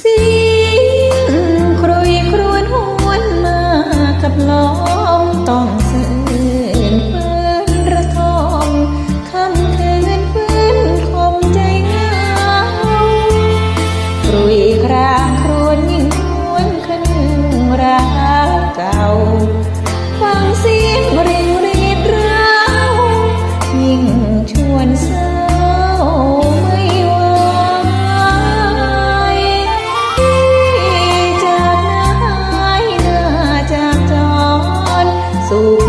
สียงครุยครวนหวนมากับลอมต้องเสื่เปืนระทมคำเคืนปืนคมใจเงาครุยคร azul.